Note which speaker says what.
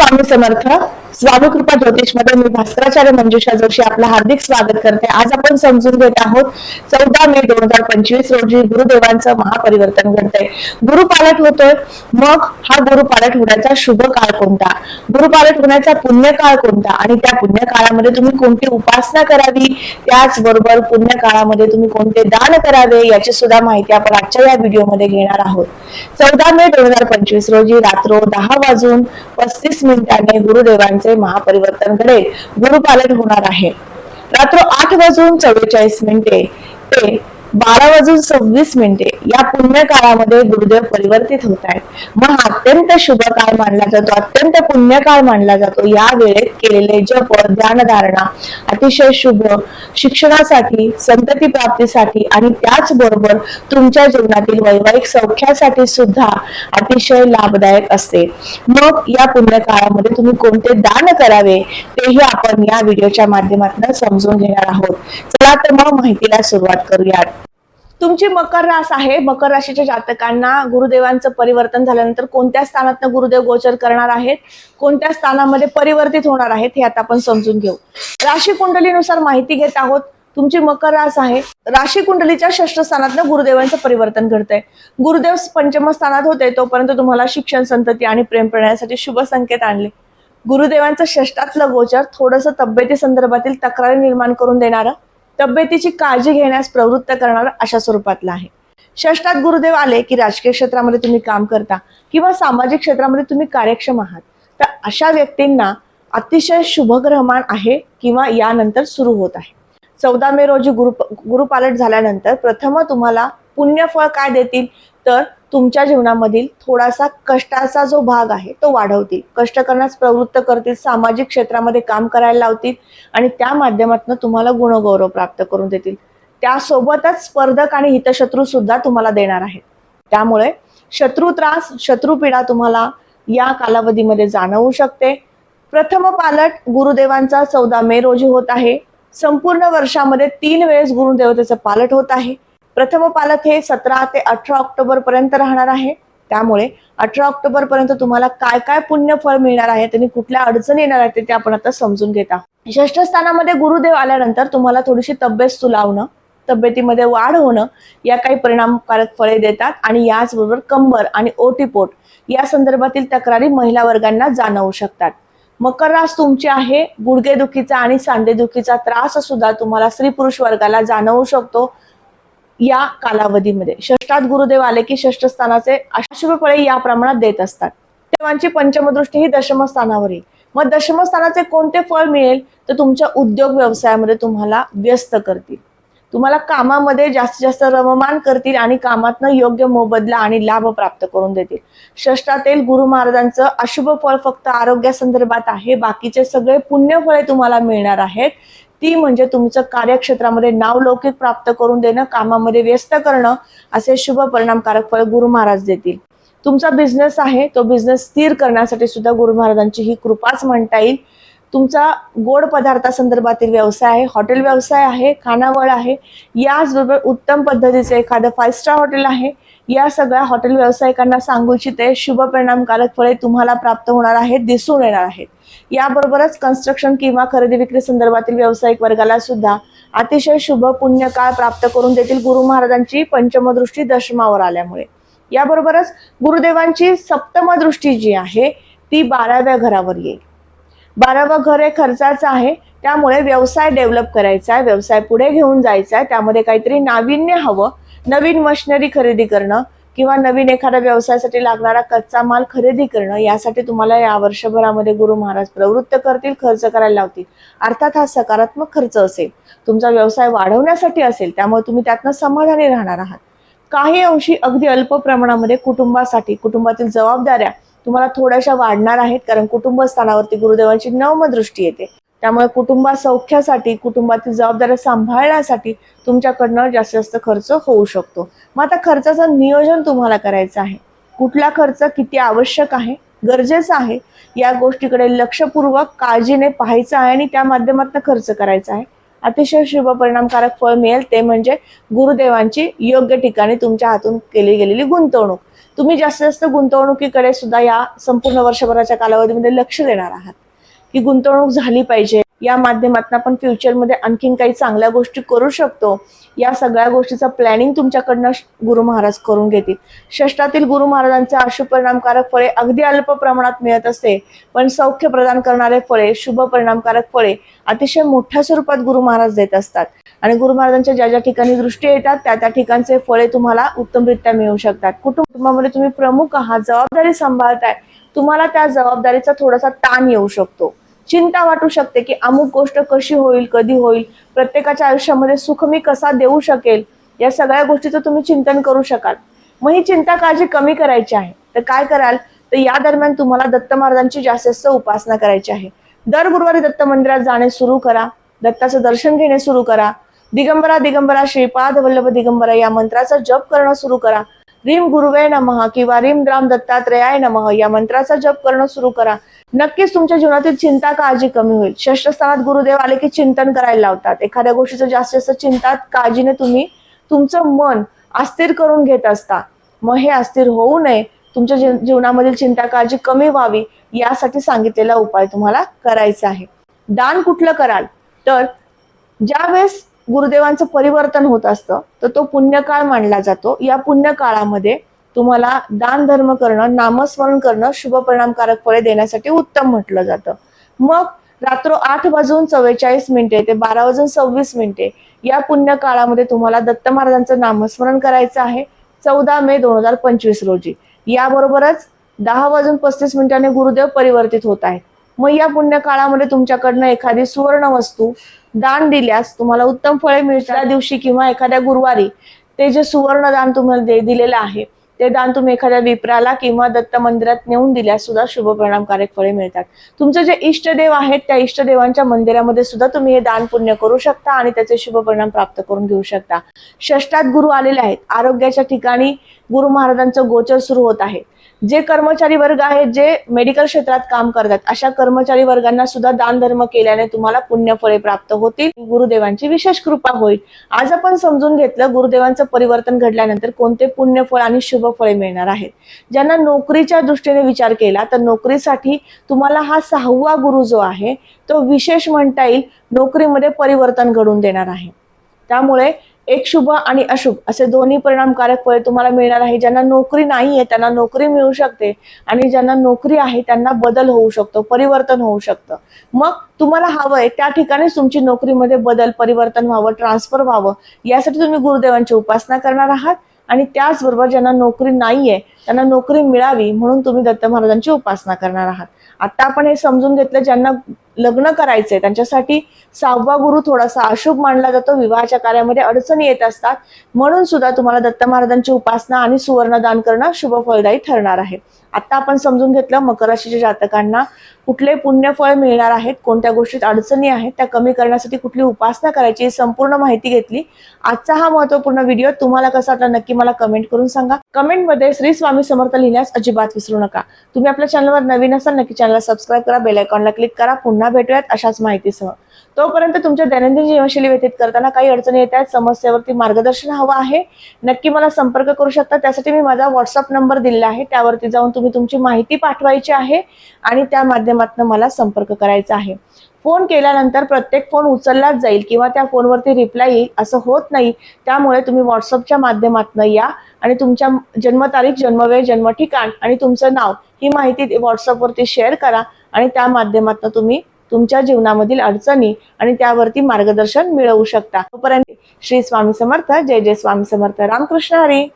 Speaker 1: स्वामी समर्थ स्वामी कृपा ज्योतिषमध्ये मी भास्कराचार्य मंजुषा जोशी आपलं हार्दिक स्वागत करते. आज आपण समजून घेत आहोत चौदा मे दोन हजार पंचवीस रोजी गुरुदेवांचं महापरिवर्तन घडतंय. गुरुपालट होतोय. मग हा गुरुपालट होण्याचा शुभ काळ कोणता? गुरुपालट होण्याचा पुण्यकाळ कोणता? आणि त्या पुण्यकाळामध्ये तुम्ही कोणती उपासना करावी? त्याचबरोबर पुण्यकाळामध्ये तुम्ही कोणते दान करावे? याची सुद्धा माहिती आपण आजच्या या व्हिडिओमध्ये घेणार आहोत. चौदा मे दोन हजार पंचवीस रोजी रात्र दहा वाजून पस्तीस मिनिटांनी गुरुदेवांचे महापरिवर्तन घडेल. गुरुपालन होणार आहे. रात्र आठ वाजून चव्वेचाळीस मिनिटे. ते बारा वाजून सव्वीस मिनिटे या पुण्य काळामध्ये गुरुदेव परिवर्तित होत आहेत. मग अत्यंत शुभ काळ मानला जातो अत्यंत पुण्य काळ मानला जातो. या वेळेत केलेले जप ध्यानधारणा अतिशय शुभ शिक्षणासाठी संतती प्राप्तीसाठी आणि त्याचबरोबर तुमच्या जीवनातील वैवाहिक सौख्यासाठी सुद्धा अतिशय लाभदायक असते. मग या पुण्य काळामध्ये तुम्ही कोणते दान करावे तेही आपण या व्हिडिओच्या माध्यमातून समजून घेणार आहोत. चला तर मग माहितीला सुरुवात करूयात. तुमची मकर रास आहे. मकर राशीच्या जातकांना गुरुदेवांचं परिवर्तन झाल्यानंतर कोणत्या स्थानातनं गुरुदेव गोचर करणार आहेत? कोणत्या स्थानामध्ये परिवर्तित होणार आहेत? हे आता आपण समजून घेऊ. राशी कुंडलीनुसार माहिती घेत आहोत. तुमची मकर रास आहे. राशी कुंडलीच्या षष्ठ स्थानातनं गुरुदेवांचं परिवर्तन घडतंय. गुरुदेव पंचम स्थानात होते तोपर्यंत तुम्हाला शिक्षण संतती आणि प्रेम प्रणासाठी शुभ संकेत आणले. गुरुदेवांचं षष्टातलं गोचर थोडंसं तब्येती संदर्भातील तक्रारी निर्माण करून देणारं तब्येतीची काळजी घेण्यास प्रवृत्त करणार अशा स्वरूपातलं आहे. षष्टात गुरुदेव आले की राजकीय क्षेत्रामध्ये तुम्ही काम करता किंवा सामाजिक क्षेत्रामध्ये तुम्ही कार्यक्षम आहात. तर अशा व्यक्तींना अतिशय शुभग्रहमान आहे किंवा यानंतर सुरू होत आहे. चौदा मे रोजी गुरु गुरुपालट झाल्यानंतर प्रथम तुम्हाला पुण्यफळ काय देतील? तर तुमच्या जीवनामधील थोडासा कष्टाचा जो भाग आहे तो वाढवतील. कष्ट करण्यास प्रवृत्त करतील सामाजिक क्षेत्रामध्ये काम करायला लावतील आणि त्या माध्यमातून तुम्हाला गुणगौरव प्राप्त करून देतील. त्यासोबतच स्पर्धक आणि हितशत्रू सुद्धा तुम्हाला देणार आहेत. त्यामुळे शत्रू त्रास शत्रू पीडा तुम्हाला या कालावधीमध्ये जाणवू शकते. प्रथम पालट गुरुदेवांचा चौदा मे रोजी होत आहे. संपूर्ण वर्षामध्ये तीन वेळेस गुरुदेवतेचं पालट होत आहे. प्रथम पालक हे सतरा ते अठरा ऑक्टोबर पर्यंत राहणार आहे. त्यामुळे अठरा ऑक्टोबर पर्यंत तुम्हाला काय काय पुण्य फळ मिळणार आहे आणि कुठल्या अडचणी येणार आहेत ते आपण आता समजून घेत आहोत. षष्ठ स्थानामध्ये गुरुदेव आल्यानंतर तुम्हाला थोडीशी तब्येत सुलावणं तब्येतीमध्ये वाढ होणं या काही परिणामकारक फळे देतात आणि याचबरोबर कंबर आणि ओटीपोट या संदर्भातील तक्रारी महिला वर्गांना जाणवू शकतात. मकर रास तुमची आहे गुडघेदुखीचा आणि सांधेदुखीचा त्रास सुद्धा तुम्हाला स्त्री पुरुष वर्गाला जाणवू शकतो. या कालावधीमध्ये. षष्टात गुरुदेव आले की षष्ठ स्थानाचे अशुभ फळे या प्रमाणात देत असतात. देवांची पंचमदृष्टी ही दशमस्थानावर येईल. मग दशमस्थानाचे कोणते फळ मिळेल? तर तुमच्या उद्योग व्यवसायामध्ये तुम्हाला व्यस्त करतील. तुम्हाला कामामध्ये जास्तीत जास्त रममान करतील आणि कामातनं योग्य मोबदला आणि लाभ प्राप्त करून देतील. षष्टातील गुरु महाराजांचं अशुभ फळ फक्त आरोग्यासंदर्भात आहे. बाकीचे सगळे पुण्य फळे तुम्हाला मिळणार आहेत. ती म्हणजे तुमचं कार्यक्षेत्रामध्ये नावलौकिक प्राप्त करून देणं कामामध्ये व्यस्त करणं असे शुभ परिणामकारक फळ गुरु महाराज देतील. तुमचा बिझनेस आहे तो बिझनेस स्थिर करण्यासाठी सुद्धा गुरु महाराजांची ही कृपाच म्हणता येईल. तुमचा गोड पदार्थासंदर्भातील व्यवसाय आहे हॉटेल व्यवसाय आहे खानावळ आहे. याचबरोबर उत्तम पद्धतीचं एखादं फाईव्ह स्टार हॉटेल आहे. या सगळ्या हॉटेल व्यावसायिकांना सांगू इच्छिते शुभ परिणामकारक फळे तुम्हाला प्राप्त होणार आहेत दिसून येणार आहेत. याबरोबरच कन्स्ट्रक्शन किंवा खरेदी विक्री संदर्भातील व्यावसायिक वर्गाला सुद्धा अतिशय शुभ पुण्य काळ प्राप्त करून देतील गुरु महाराजांची पंचमदृष्टी दशमावर आल्यामुळे. याबरोबरच गुरुदेवांची सप्तम दृष्टी जी आहे ती बाराव्या घरावर येईल. बारावं घर हे खर्चाचं आहे त्यामुळे व्यवसाय डेव्हलप करायचा आहे व्यवसाय पुढे घेऊन जायचा आहे त्यामध्ये काहीतरी नाविन्य हवं नवीन मशिनरी खरेदी करणं किंवा नवीन एखाद्या व्यवसायासाठी लागणारा कच्चा माल खरेदी करणं यासाठी तुम्हाला या वर्षभरामध्ये गुरु महाराज प्रवृत्त करतील खर्च करायला लावतील. अर्थात हा सकारात्मक खर्च असेल. तुमचा व्यवसाय वाढवण्यासाठी असेल त्यामुळे तुम्ही त्यातनं समाधानी राहणार आहात. काही अंशी अगदी अल्प प्रमाणामध्ये कुटुंबासाठी कुटुंबातील जबाबदाऱ्या तुम्हाला थोड्याशा वाढणार आहेत कारण कुटुंबस्थानावरती गुरुदेवांची नवम दृष्टी येते. त्यामुळे कुटुंबा सौख्यासाठी कुटुंबातील जबाबदाऱ्या सांभाळण्यासाठी तुमच्याकडनं जास्तीत जास्त खर्च होऊ शकतो. मग आता खर्चाचं नियोजन तुम्हाला करायचं आहे. कुठला खर्च किती आवश्यक आहे गरजेचं आहे या गोष्टीकडे लक्षपूर्वक काळजीने पाहायचं आहे आणि त्या माध्यमातून खर्च करायचा आहे. अतिशय शुभ परिणामकारक फळ मिळेल ते म्हणजे गुरुदेवांची योग्य ठिकाणी तुमच्या हातून केली गेलेली गुंतवणूक. तुम्ही जास्तीत जास्त गुंतवणुकीकडे सुद्धा या संपूर्ण वर्षभराच्या कालावधीमध्ये लक्ष देणार आहात. की गुंतवणूक झाली पाहिजे. या माध्यमातून आपण फ्युचरमध्ये आणखीन काही चांगल्या गोष्टी करू शकतो. या सगळ्या गोष्टीचं प्लॅनिंग तुमच्याकडनं गुरु महाराज करून घेतील. षष्टातील गुरु महाराजांचे अशुभ परिणामकारक फळे अगदी अल्प प्रमाणात मिळत असते. पण सौख्य प्रदान करणारे फळे शुभ परिणामकारक फळे अतिशय मोठ्या स्वरूपात गुरु महाराज देत असतात. आणि गुरु महाराजांच्या ज्या ज्या ठिकाणी दृष्टी येतात त्या त्या ठिकाणचे फळे तुम्हाला उत्तमरित्या मिळू शकतात. कुटुंबामध्ये तुम्ही प्रमुख आहात जबाबदारी सांभाळताय. तुम्हाला त्या जबाबदारीचा थोडासा ताण येऊ शकतो. चिंता वाटू शकते की अमुक गोष्ट कशी होईल कधी होईल प्रत्येकाच्या आयुष्यामध्ये सुख मी कसा देऊ शकेल या सगळ्या गोष्टीचं तुम्ही चिंतन करू शकाल. मग ही चिंता काळजी कमी करायची आहे. तर काय कराल? तर या दरम्यान तुम्हाला दत्त महाराजांची जास्तीत जास्त उपासना करायची आहे. दर गुरुवारी दत्त मंदिरात जाणे सुरू करा. दत्ताचं दर्शन घेणे सुरू करा. दिगंबरा दिगंबरा श्रीपाद वल्लभ दिगंबरा या मंत्राचा जप करणं सुरू करा. रीम गुरुवे नमः किंवा रीम द्राम दत्तात्रयाय नमः. या मंत्राचा जप करणं सुरू करा. नक्कीच तुमच्या जीवनातील चिंता काळजी कमी होईल. षष्ठ स्थानात गुरुदेव आले की चिंतन करायला लावतात. एखाद्या गोष्टीचं जास्तीत जास्त चिंतात काळजीने तुम्ही तुमचं मन अस्थिर करून घेत असता. मग हे अस्थिर होऊ नये. तुमच्या जीव- जीवनामधील चिंता काळजी कमी व्हावी यासाठी सांगितलेला उपाय तुम्हाला करायचा आहे. दान कुठलं कराल? तर ज्यावेळेस गुरुदेवांचं परिवर्तन होत असतं तर तो पुण्यकाळ मानला जातो. या पुण्यकाळामध्ये तुम्हाला दान धर्म करणं नामस्मरण करणं शुभ परिणामकारक फळे देण्यासाठी उत्तम म्हटलं जातं. मग रात्र आठ वाजून चव्वेचाळीस मिनिटे ते बारा वाजून सव्वीस मिनिटे या पुण्य काळामध्ये तुम्हाला दत्त महाराजांचं नामस्मरण करायचं आहे चौदा मे दोन हजार पंचवीस रोजी. याबरोबरच दहा वाजून पस्तीस मिनिटांनी गुरुदेव परिवर्तित होत आहेत. मग या पुण्य काळामध्ये तुमच्याकडनं एखादी सुवर्ण वस्तू दान दिल्यास तुम्हाला उत्तम फळे मिळतात दिवशी किंवा एखाद्या गुरुवारी ते जे सुवर्ण दान तुम्हाला दे- दिलेलं आहे ते दान तुम्ही एखाद्या विप्राला किंवा दत्त मंदिरात नेऊन दिल्यास सुद्धा शुभ परिणामकारक फळे मिळतात. तुमचे जे इष्टदेव आहेत त्या इष्टदेवांच्या मंदिरामध्ये सुद्धा तुम्ही हे दान पुण्य करू शकता आणि त्याचे शुभ परिणाम प्राप्त करून घेऊ शकता. षष्टात गुरु आलेले आहेत. आरोग्याच्या ठिकाणी गुरु महाराजांचं गोचर सुरू होत आहे. जे कर्मचारी वर्ग आहेत जे मेडिकल क्षेत्रात काम करतात अशा कर्मचारी वर्गांना सुद्धा दान धर्म केल्याने तुम्हाला पुण्यफळे प्राप्त होतील. गुरुदेवांची विशेष कृपा होईल. आज आपण समजून घेतलं गुरुदेवांचं परिवर्तन घडल्यानंतर कोणते पुण्यफळ आणि शुभ फळे मिळणार आहेत. ज्यांना नोकरीच्या दृष्टीने विचार केला तर नोकरीसाठी तुम्हाला हा सहावा गुरु जो आहे तो विशेष म्हणता येईल नोकरीमध्ये परिवर्तन घडून देणार आहे. त्यामुळे एक शुभ आणि अशुभ असे दोन्ही परिणामकारक फळ तुम्हाला मिळणार आहे. ज्यांना नोकरी नाही आहे त्यांना नोकरी मिळू शकते आणि ज्यांना नोकरी आहे त्यांना बदल होऊ शकतो परिवर्तन होऊ शकतं. मग तुम्हाला हवंय त्या ठिकाणीच तुमची नोकरीमध्ये बदल परिवर्तन व्हावं ट्रान्सफर व्हावं यासाठी तुम्ही गुरुदेवांची उपासना करणार आहात आणि त्याचबरोबर ज्यांना नोकरी नाहीये त्यांना नोकरी मिळावी म्हणून तुम्ही दत्त महाराजांची उपासना करणार आहात. आता आपण हे समजून घेतलं ज्यांना लग्न करायचंय त्यांच्यासाठी सहावा गुरु थोडासा अशुभ मानला जातो विवाहाच्या कार्यामध्ये अडचणी येत असतात. म्हणून सुद्धा तुम्हाला दत्त महाराजांची उपासना आणि सुवर्णदान करणं शुभ फलदायी ठरणार आहे. आता आपण समजून घेतलं मकर राशीच्या जातकांना कुठले पुण्यफळ मिळणार आहेत कोणत्या गोष्टीत अडचणी आहेत त्या कमी करण्यासाठी कुठली उपासना करायची संपूर्ण माहिती घेतली. आजचा हा महत्त्वपूर्ण व्हिडिओ तुम्हाला कसा वाटला नक्की मला कमेंट करून सांगा. कमेंटमध्ये श्री स्वामी समर्थ लिहिण्यास अजिबात विसरू नका. तुम्ही आपल्या चॅनलवर नवीन असाल नक्की चॅनलला सबस्क्राईब करा बेलायकॉनला क्लिक करा. पुन्हा भेटूयात अशाच माहितीसह. तोपर्यंत तुमच्या दैनंदिन जीवनशैली व्यतीत करताना काही अडचणी येत आहेत समस्येवरती मार्गदर्शन हवं आहे. नक्की मला संपर्क करू शकता. त्यासाठी मी माझा व्हॉट्सअप नंबर दिलेला आहे. त्यावरती जाऊन तुम्ही तुमची माहिती पाठवायची आहे आणि त्या माध्यमातून मला संपर्क करायचा आहे. फोन केल्यानंतर प्रत्येक फोन उचललाच जाईल किंवा त्या फोनवरती रिप्लाय येईल असं होत नाही. त्यामुळे तुम्ही व्हॉट्सअपच्या माध्यमातून या आणि तुमच्या जन्मतारीख जन्मवेळ जन्म ठिकाण आणि तुमचं नाव ही माहिती व्हॉट्सअपवरती शेअर करा आणि त्या माध्यमातून तुम्ही तुमच्या जीवनामधील अडचणी आणि त्यावरती मार्गदर्शन मिळवू शकता. तोपर्यंत श्री स्वामी समर्थ जय जय स्वामी समर्थ. रामकृष्ण हरी.